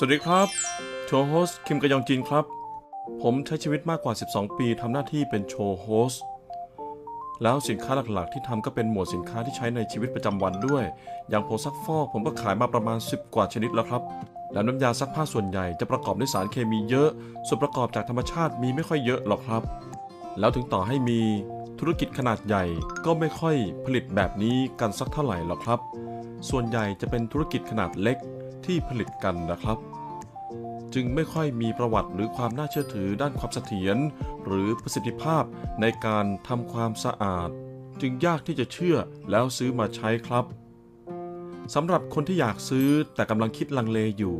สวัสดีครับโชว์โฮสคิมกยองจินครับ ผมใช้ชีวิตมากกว่า 12 ปีทำหน้าที่เป็นโชว์โฮสแล้วสินค้าหลักๆ ที่ทำก็เป็นหมวดสินค้าที่ใช้ในชีวิตประจำวันด้วย อย่างผงซักฟอกผมก็ขายมาประมาณ 10 กว่าชนิดแล้วครับ แล้วน้ำยาซักผ้าส่วนใหญ่จะประกอบด้วยสารเคมีเยอะ ส่วนประกอบจากธรรมชาติมีไม่ค่อยเยอะหรอกครับ แล้วถึงต่อให้มีธุรกิจขนาดใหญ่ก็ไม่ค่อยผลิตแบบนี้กันสักเท่าไหร่หรอกครับ ส่วนใหญ่จะเป็นธุรกิจขนาดเล็ก ที่ผลิตกันนะครับ จึงไม่ค่อยมีประวัติหรือความน่าเชื่อถือด้านความเสถียรหรือประสิทธิภาพในการทำความสะอาด จึงยากที่จะเชื่อแล้วซื้อมาใช้ครับสำหรับคนที่อยากซื้อแต่กำลังคิดลังเลอยู่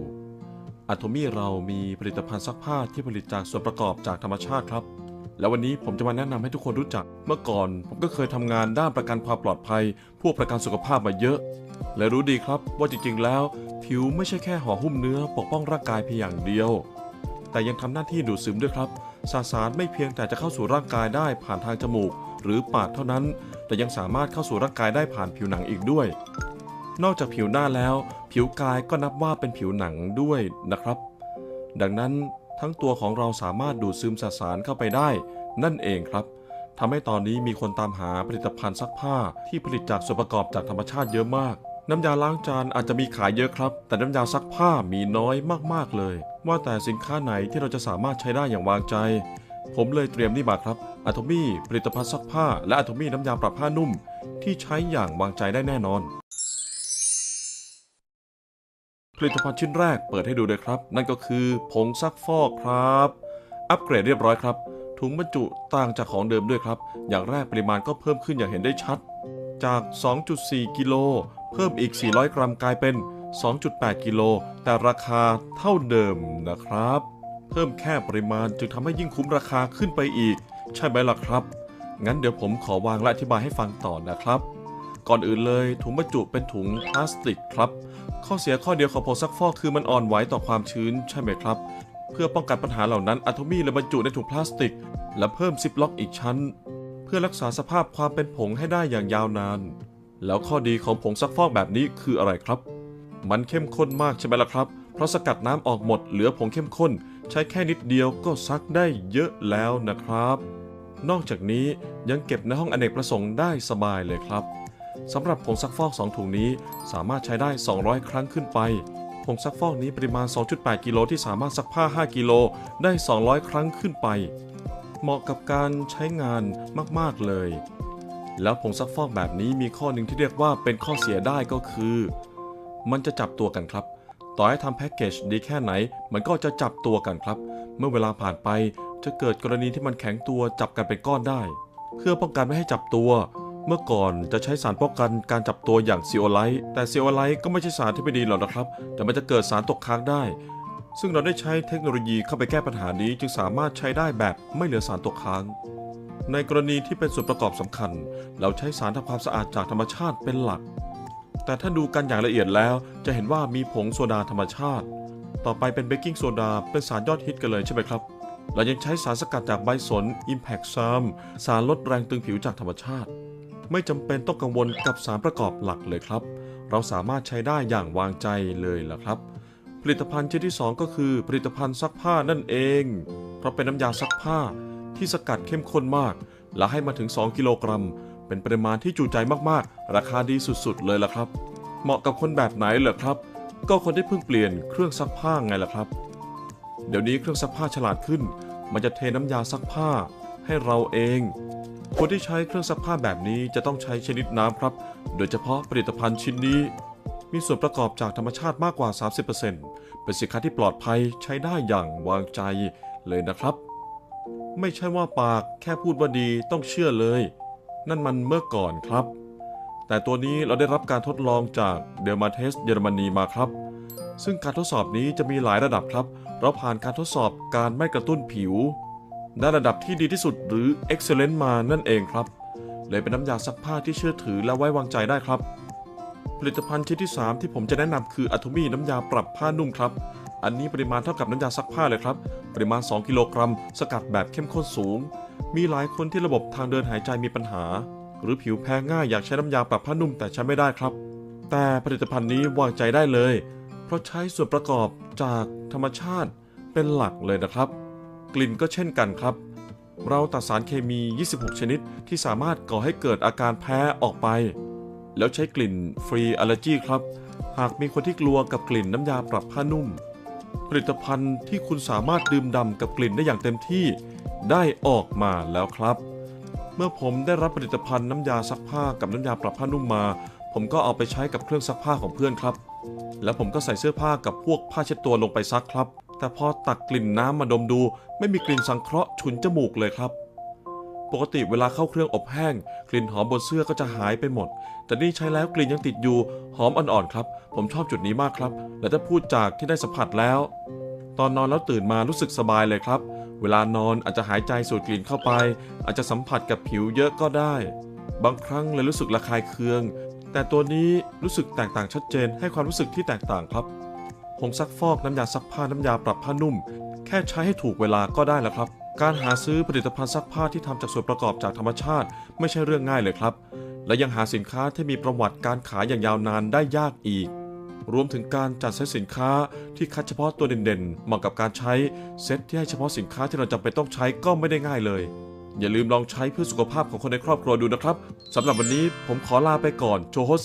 อะโทมี่เรามีผลิตภัณฑ์ซักผ้าที่ผลิตจากส่วนประกอบจากธรรมชาติครับ แล้ววันนี้ผมจะมาแนะนำให้ทุกคนรู้จัก เมื่อก่อนผมก็เคยทำงานด้านประกันความปลอดภัย พวกประกันสุขภาพมาเยอะ และรู้ดีครับว่าจริงๆแล้ว ผิวไม่ใช่แค่ห่อหุ้มเนื้อปกป้องร่างกายเพียงอย่างเดียว แต่ยังทำหน้าที่ดูดซึมด้วยครับสสารไม่เพียงแต่จะเข้าสู่ร่างกายได้ผ่านทางจมูก หรือปากเท่านั้น แต่ยังสามารถเข้าสู่ร่างกายได้ผ่านผิวหนังอีกด้วย นอกจากผิวหน้าแล้ว ผิวกายก็นับว่าเป็นผิวหนังด้วยนะครับ ดังนั้น ทั้งตัวของเราสามารถดูดซึมสสารเข้าไปได้ นั่นเองครับทำให้ตอนนี้มีคนตามหาผลิตภัณฑ์ซักผ้าที่ผลิตจากส่วนประกอบจากธรรมชาติเยอะมาก น้ำยาล้างจานอาจจะมีขายเยอะครับ แต่น้ำยาซักผ้ามีน้อยมากๆเลย ว่าแต่สินค้าไหนที่เราจะสามารถใช้ได้อย่างวางใจ ผมเลยเตรียมนี่มาครับอะโทมี่ผลิตภัณฑ์ซักผ้า และอะโทมี่น้ำยาปรับผ้านุ่ม ที่ใช้อย่างวางใจได้แน่นอน ผลิตภัณฑ์ชิ้นแรกเปิดให้ดูเลยครับ นั่นก็คือผงซักฟอกครับ อัปเกรดเรียบร้อยครับ ถุงบรรจุต่างจากของเดิมด้วยครับ อย่างแรกปริมาณก็เพิ่มขึ้นอย่างเห็นได้ชัด จาก 2.4 กิโลเพิ่มอีก 400 กรัมกลายเป็น 2.8 กิโลแต่ราคาเท่าเดิมนะครับ เพิ่มแค่ปริมาณจึงทำให้ยิ่งคุ้มราคาขึ้นไปอีก ใช่ไหมล่ะครับ งั้นเดี๋ยวผมขอวางและอธิบายให้ฟังต่อนะครับ ก่อนอื่นเลย ถุงบรรจุเป็นถุงพลาสติกครับ ข้อเสียข้อเดียวของผงซักฟอกคือมันอ่อนไหวต่อความชื้นใช่ไหมครับ เพื่อป้องกันปัญหาเหล่านั้นอะโทมี่เลยบรรจุในถุงพลาสติก และเพิ่มซิปล็อกอีกชั้น เพื่อรักษาสภาพความเป็นผงให้ได้อย่างยาวนาน แล้วข้อดีของผงซักฟอกแบบนี้คืออะไรครับ มันเข้มข้นมากใช่ไหมล่ะครับ เพราะสกัดน้ำออกหมดเหลือผงเข้มข้น ใช้แค่นิดเดียวก็ซักได้เยอะแล้วนะครับนอกจากนี้ยังเก็บในห้องอเนกประสงค์ได้สบายเลยครับ สำหรับผงซักฟอก 2 ถุงนี้สามารถใช้ได้ 200 ครั้งขึ้นไปผงซักฟอกนี้ปริมาณ 2.8 กิโลที่สามารถซักผ้า 5 กิโลได้ 200 ครั้งขึ้นไป เหมาะกับการใช้งานมาก ๆ เลย แล้วผงซักฟอกแบบนี้มีข้อหนึ่งที่เรียกว่าเป็นข้อเสียได้ก็คือ มันจะจับตัวกันครับ ต่อให้ทำแพ็กเกจดีแค่ไหน มันก็จะจับตัวกันครับ เมื่อเวลาผ่านไปจะเกิดกรณีที่มันแข็งตัวจับกันเป็นก้อนได้ เพื่อป้องกันไม่ให้จับตัว เมื่อก่อนจะใช้สารป้องกันการจับตัวอย่างซีโอไลท์แต่ซีโอไลท์ก็ไม่ใช่สารที่ไม่ดีหรอกนะครับ แต่มันจะเกิดสารตกค้างได้ ซึ่งเราได้ใช้เทคโนโลยีเข้าไปแก้ปัญหานี้จึงสามารถใช้ได้แบบไม่เหลือสารตกค้าง ในกรณีที่เป็นส่วนประกอบสำคัญ เราใช้สารทำความสะอาดจากธรรมชาติเป็นหลัก แต่ถ้าดูกันอย่างละเอียดแล้ว จะเห็นว่ามีผงโซดาธรรมชาติ ต่อไปเป็นเบกกิ้งโซดาเป็นสารยอดฮิตกันเลยใช่ไหมครับเรายังใช้สารสกัดจากใบสน Impact s a m สารลดแรงตึงผิวจากธรรมชาติ ไม่จำเป็นต้องกังวลกับสารประกอบหลักเลยครับ เราสามารถใช้ได้อย่างวางใจเลยล่ะครับ ผลิตภัณฑ์ชนิดที่ 2 ก็คือผลิตภัณฑ์ซักผ้านั่นเอง เพราะเป็นน้ำยาซักผ้าที่สกัดเข้มข้นมาก และให้มาถึง 2 กิโลกรัม เป็นปริมาณที่จูใจมากๆ ราคาดีสุดๆ เลยล่ะครับ เหมาะกับคนแบบไหนเหรอครับ ก็คนที่เพิ่งเปลี่ยนเครื่องซักผ้าไงล่ะครับ เดี๋ยวนี้เครื่องซักผ้าฉลาดขึ้น มันจะเทน้ำยาซักผ้าให้เราเอง คนที่ใช้เครื่องซักผ้าแบบนี้จะต้องใช้ชนิดน้ำครับ โดยเฉพาะผลิตภัณฑ์ชิ้นนี้ มีส่วนประกอบจากธรรมชาติมากกว่า 30%เป็นสินค้าที่ปลอดภัยใช้ได้อย่างวางใจเลยนะครับ ไม่ใช่ว่าปากแค่พูดว่าดีต้องเชื่อเลย นั่นมันเมื่อก่อนครับ แต่ตัวนี้เราได้รับการทดลองจากเดลมาเทสเยอรมนีมาครับ ซึ่งการทดสอบนี้จะมีหลายระดับครับ เราผ่านการทดสอบการไม่กระตุ้นผิว ได้ระดับที่ดีที่สุดหรือ Excellent มานั่นเองครับ เลยเป็นน้ำยาซักผ้าที่เชื่อถือและไว้วางใจได้ครับ ผลิตภัณฑ์ชิ้นที่ 3 ที่ผมจะแนะนำคืออะ o มี่น้ำยาปรับผ้านุ่มครับ อันนี้ปริมาณเท่ากับน้ำยาซักผ้าเลยครับ ปริมาณ 2 กิโลกรัม สกัดแบบเข้มข้นสูง มีหลายคนที่ระบบทางเดินหายใจมีปัญหา หรือผิวแพ้ง่ายอยากใช้น้ำยาปรับผ้านุ่มแต่ใช้ไม่ได้ครับ แต่ผลิตภัณฑ์นี้วางใจได้เลย เพราะใช้ส่วนประกอบจากธรรมชาติเป็นหลักเลยนะครับ กลิ่นก็เช่นกันครับ เราตัดสารเคมี 26 ชนิดที่สามารถก่อให้เกิดอาการแพ้ออกไป แล้วใช้กลิ่นฟรีอ l ลเลอร์จีครับ หากมีคนที่กลัวกับกลิ่นน้ำยาปรับผ้านุ่ม ผลิตภัณฑ์ที่คุณสามารถดื่มด่ำกับกลิ่นได้อย่างเต็มที่ได้ออกมาแล้วครับ เมื่อผมได้รับผลิตภัณฑ์น้ำยาซักผ้ากับน้ำยาปรับผ้านุ่มมา ผมก็เอาไปใช้กับเครื่องซักผ้าของเพื่อนครับ แล้วผมก็ใส่เสื้อผ้ากับพวกผ้าเช็ดตัวลงไปซักครับ แต่พอตักกลิ่นน้ำมาดมดู ไม่มีกลิ่นสังเคราะห์ฉุนจมูกเลยครับ ปกติเวลาเข้าเครื่องอบแห้ง กลิ่นหอมบนเสื้อก็จะหายไปหมด แต่นี่ใช้แล้วกลิ่นยังติดอยู่ หอมอ่อนๆครับ ผมชอบจุดนี้มากครับ และถ้าพูดจากที่ได้สัมผัสแล้ว ตอนนอนแล้วตื่นมารู้สึกสบายเลยครับ เวลานอนอาจจะหายใจสูดกลิ่นเข้าไป อาจจะสัมผัสกับผิวเยอะก็ได้ บางครั้งเลยรู้สึกระคายเคือง แต่ตัวนี้รู้สึกแตกต่างชัดเจนให้ความรู้สึกที่แตกต่างครับ ผงซักฟอกน้ำยาซักผ้าน้ำยาปรับผ้านุ่ม แค่ใช้ให้ถูกเวลาก็ได้แล้วครับ การหาซื้อผลิตภัณฑ์ซักผ้าที่ทำจากส่วนประกอบจากธรรมชาติ ไม่ใช่เรื่องง่ายเลยครับ และยังหาสินค้าที่มีประวัติการขายอย่างยาวนานได้ยากอีก รวมถึงการจัดเซตสินค้าที่คัดเฉพาะตัวเด่นๆเหมาะกับการใช้เซตที่ให้เฉพาะสินค้าที่เราจำเป็นต้องใช้ก็ไม่ได้ง่ายเลยอย่าลืมลองใช้เพื่อสุขภาพของคนในครอบครัวดูนะครับ สำหรับวันนี้ผมขอลาไปก่อน โจโฮส